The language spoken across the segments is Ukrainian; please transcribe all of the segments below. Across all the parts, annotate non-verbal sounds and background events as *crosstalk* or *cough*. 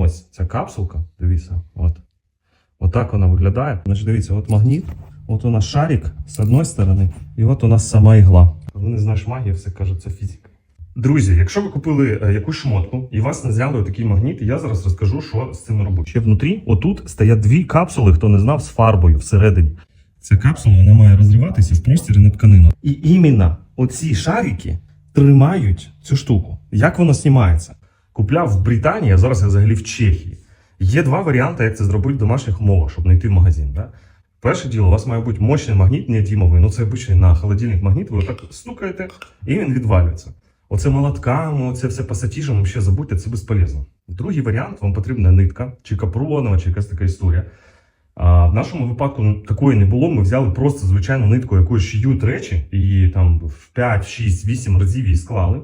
Ось ця капсулка, дивіться, от. Отак вона виглядає. Значить, дивіться, от магніт, от у нас шарик з одної сторони, і от у нас сама ігла. Коли не знаєш магії, все кажуть, це фізика. Друзі, якщо ви купили е, якусь шмотку і вас не взяли такий магніт, я зараз розкажу, що з цим робити. Ще внутрі, отут стоять дві капсули, хто не знав, з фарбою всередині. Ця капсула вона має розриватися в простір на тканину. І іменно оці шарики тримають цю штуку. Як воно знімається? Купляв в Британії, а зараз я взагалі в Чехії. Є два варіанти, як це зробити в домашніх умовах, щоб не йти в магазин. Да? Перше діло, у вас має бути мощний магніт неодімовий, ну це обичний на холодильник магніт, ви отак стукаєте, і він відвалюється. Оце молотками, оце все пасатіжем, ще забудьте, це безполезно. Другий варіант, вам потрібна нитка, чи капронова, чи якась така історія. А в нашому випадку ну, такої не було. Ми взяли просто звичайну нитку, якою шиють речі, і там в 5, 6, 8 разів її склали.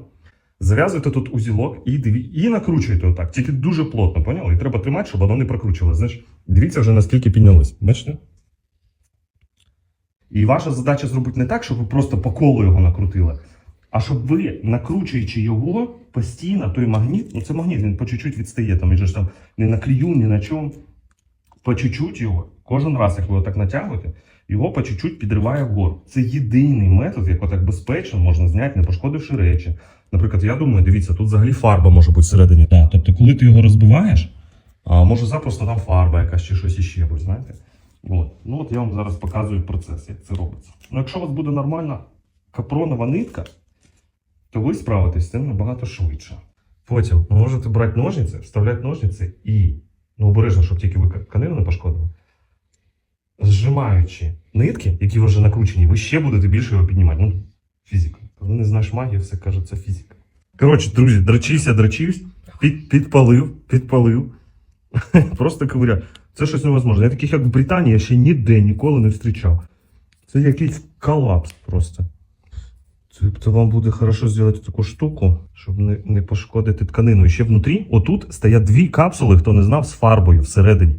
Зав'язуєте тут узілок і, диві... і накручуєте отак, тільки дуже плотно, поняли? І треба тримати, щоб воно не прокручувалося. Знаєш, дивіться вже наскільки піднялось. Бачите? І ваша задача зробити не так, щоб ви просто по колу його накрутили, а щоб ви, накручуючи його постійно, той магніт, ну це магніт, він по чуть-чуть відстає, там же ж там не на клію, ні на чому. По чуть-чуть його, кожен раз, як ви отак натягуєте, його по чуть-чуть підриває вгору. Це єдиний метод, як отак безпечно можна зняти, не пошкодивши речі. Наприклад, я думаю, дивіться, тут взагалі фарба може бути всередині. Так, тобто, коли ти його розбиваєш, а може запросто там фарба якась чи щось іще буде, знаєте? От. Ну от я вам зараз показую процес, як це робиться. Ну, якщо у вас буде нормальна капронова нитка, то ви справитесь з цим набагато швидше. Потім ви можете брати ножниці, вставляти ножниці і, ну обережно, щоб тільки ви тканину не пошкодили. Зжимаючи нитки, які вже накручені, ви ще будете більше його піднімати. Ну. Знаєш магії, все каже, це фізика. Коротше, друзі, дрочився, дрочився, під, підпалив, підпалив. *laughs* Просто ковиря. Це щось невозможне. Я таких, як в Британії, я ще ніде ніколи не зустрічав. Це якийсь колапс просто. Тобто вам буде хорошо зробити таку штуку, щоб не, не пошкодити тканину. І ще внутрі, отут стоять дві капсули, хто не знав, з фарбою всередині.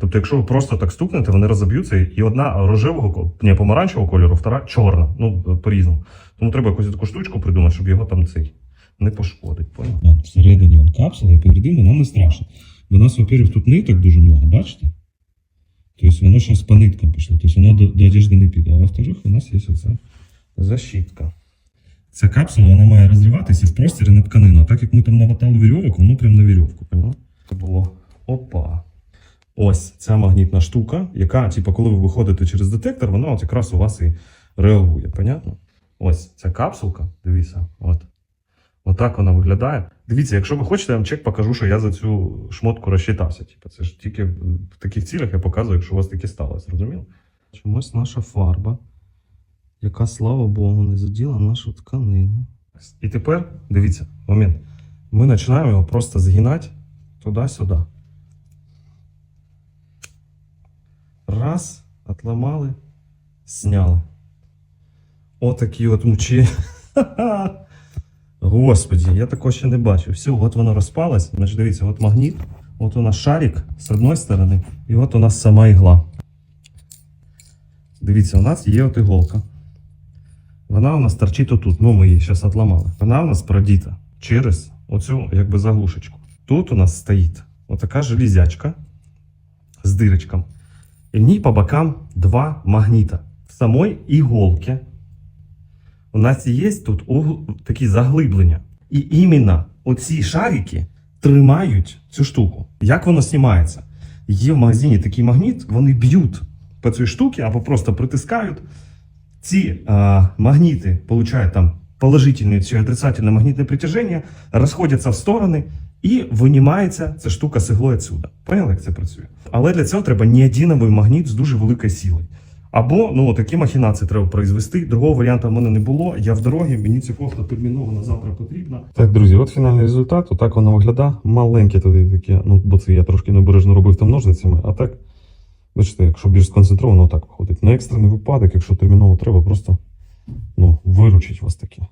Тобто, якщо ви просто так стукнете, вони розоб'ються, і одна рожевого, ні, помаранчевого кольору, втора чорна. Ну, по-різному. Тому треба якусь таку штучку придумати, щоб його там цей не пошкодить. Понял? Всередині он капсула, і повредимо, нам не страшно. Бо у нас, во-первых, тут ниток дуже много, бачите? Тобто воно зараз по ниткам пішло, тобто воно до, до одежди не піде. А во-вторых, у нас є оце. Защитка. Ця капсула вона має розриватися в простір на тканину. А так як ми там намотали вірьовок, воно прямо на вірьовку. Це було опа. Ось ця магнітна штука, яка, типу, коли ви виходите через детектор, вона от якраз у вас і реагує. Понятно? Ось ця капсулка, дивіться, от. Отак вона виглядає. Дивіться, якщо ви хочете, я вам чек покажу, що я за цю шмотку розчитався. Типу, це ж тільки в таких цілях я показую, якщо у вас таке сталося, зрозуміло? Чомусь наша фарба, яка, слава Богу, не заділа нашу тканину. І тепер, дивіться, момент. Ми починаємо його просто згинати туди-сюди. Раз, отламали, сняли. Отакі от мучі. *laughs* Господі, я такого ще не бачив. Все, от воно розпалось. Значить, дивіться, от магніт, от у нас шарик з одної сторони, і от у нас сама ігла. Дивіться, у нас є от іголка. Вона у нас торчить отут. Ну, ми її зараз отламали. Вона у нас продіта через оцю якби заглушечку. Тут у нас стоїть отака железячка з дирочком. І в ній по бокам два магніта. В самой іголці у нас є тут такі заглиблення. І іменно оці шарики тримають цю штуку. Як воно знімається? Є в магазині такий магніт, вони б'ють по цій штуці або просто притискають. Ці а, магніти получають там положительне чи отрицательне магнітне притяження, розходяться в сторони і винімається ця штука з іглою відсюди. Поняли, як це працює? Але для цього треба неодиновий магніт з дуже великою силою. Або ну такі махінації треба произвести. Другого варіанту в мене не було. Я в дорогі, мені ця кофта терміново на завтра потрібна. Так, друзі, от фінальний результат. Отак воно виглядає. Маленьке туди таке, ну, бо це я трошки необережно робив там ножницями, а так, бачите, якщо більш сконцентровано, отак виходить. На екстрений випадок, якщо терміново треба, просто ну, виручить вас таке.